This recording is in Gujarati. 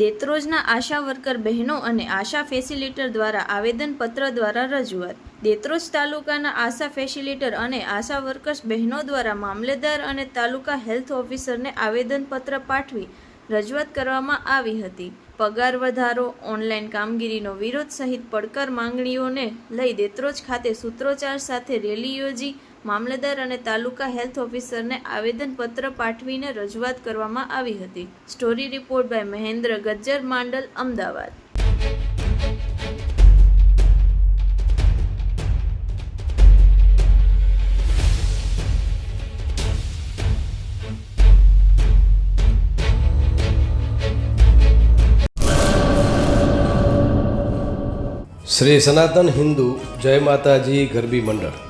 દેત્રોજના આશા વર્કર બહેનો અને આશા ફેસિલિટર દ્વારા આવેદનપત્ર દ્વારા રજૂઆત. દેત્રોજ તાલુકાના આશા ફેસિલિટર અને આશા વર્કર્સ બહેનો દ્વારા મામલેદાર અને તાલુકા હેલ્થ ઓફિસરને આવેદનપત્ર પાઠવી રજૂઆત કરવામાં આવી હતી. પગાર વધારો, ઓનલાઈન કામગીરીનો વિરોધ સહિત પડકાર માંગણીઓને લઈ દેત્રોજ ખાતે સૂત્રોચ્ચાર સાથે રેલી યોજી મામલેદાર અને તાલુકા હેલ્થ ઓફિસરને આવેદનપત્ર પાઠવીને રજૂઆત કરવામાં આવી હતી. Story report by Mahendra Gajjar Mandal, Ahmedabad. Shri Sanatan Hindu જય માતાજી ગરબી મંડળ.